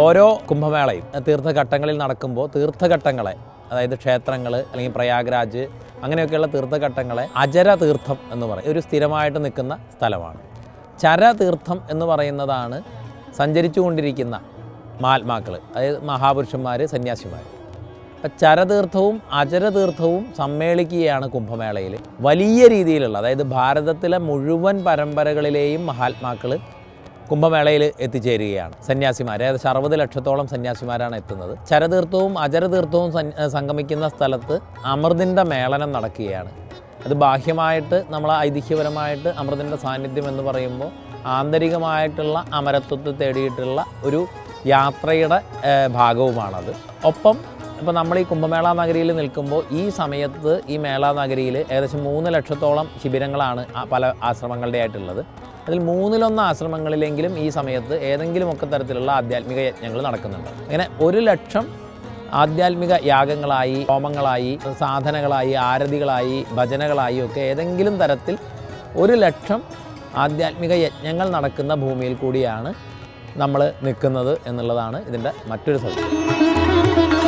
ഓരോ കുംഭമേളയും തീർത്ഥഘട്ടങ്ങളിൽ നടക്കുമ്പോൾ തീർത്ഥഘട്ടങ്ങളെ അതായത് ക്ഷേത്രങ്ങൾ അല്ലെങ്കിൽ പ്രയാഗ്രാജ് അങ്ങനെയൊക്കെയുള്ള തീർത്ഥഘട്ടങ്ങളെ അജര തീർത്ഥം എന്ന് പറയും. ഒരു സ്ഥിരമായിട്ട് നിൽക്കുന്ന സ്ഥലമാണ്. ചരതീർത്ഥം എന്ന് പറയുന്നതാണ് സഞ്ചരിച്ചുകൊണ്ടിരിക്കുന്ന മഹാത്മാക്കൾ അതായത് മഹാപുരുഷന്മാർ സന്യാസിമാർ അപ്പം ചരതീർത്ഥവും അചരതീർത്ഥവും സമ്മേളിക്കുകയാണ് കുംഭമേളയിൽ വലിയ രീതിയിലുള്ള അതായത് ഭാരതത്തിലെ മുഴുവൻ പരമ്പരകളിലെയും മഹാത്മാക്കൾ കുംഭമേളയിൽ എത്തിച്ചേരുകയാണ്. സന്യാസിമാർ ഏകദേശം അറുപത് ലക്ഷത്തോളം സന്യാസിമാരാണ് എത്തുന്നത്. ചരതീർത്ഥവും അചരതീർത്ഥവും സംഗമിക്കുന്ന സ്ഥലത്ത് അമൃതിന്റെ മേളനം നടക്കുകയാണ്. അത് ബാഹ്യമായിട്ട് നമ്മൾ ഐതിഹ്യപരമായിട്ട് അമൃതിന്റെ സാന്നിധ്യം എന്ന് പറയുമ്പോൾ ആന്തരികമായിട്ടുള്ള അമരത്വത്തെ തേടിയിട്ടുള്ള ഒരു യാത്രയുടെ ഭാഗവുമാണത്. ഒപ്പം ഇപ്പോൾ നമ്മൾ ഈ കുംഭമേള നഗരിയിൽ നിൽക്കുമ്പോൾ ഈ സമയത്ത് ഈ മേള നഗരിയിൽ ഏകദേശം മൂന്ന് ലക്ഷത്തോളം ശിബിരങ്ങളാണ് പല ആശ്രമങ്ങളുടെ ആയിട്ടുള്ളത് അതിൽ മൂന്നിലൊന്ന് ആശ്രമങ്ങളിലെങ്കിലും ഈ സമയത്ത് ഏതെങ്കിലുമൊക്കെ തരത്തിലുള്ള ആധ്യാത്മിക യജ്ഞങ്ങൾ നടക്കുന്നുണ്ട്. അങ്ങനെ ഒരു ലക്ഷം ആധ്യാത്മിക യാഗങ്ങളായി ഹോമങ്ങളായി സാധനകളായി ആരതികളായി ഭജനകളായി ഒക്കെ ഏതെങ്കിലും തരത്തിൽ ഒരു ലക്ഷം ആധ്യാത്മിക യജ്ഞങ്ങൾ നടക്കുന്ന ഭൂമിയിൽ കൂടിയാണ് നമ്മൾ നിൽക്കുന്നത് എന്നുള്ളതാണ് ഇതിന്റെ മറ്റൊരു സത്യം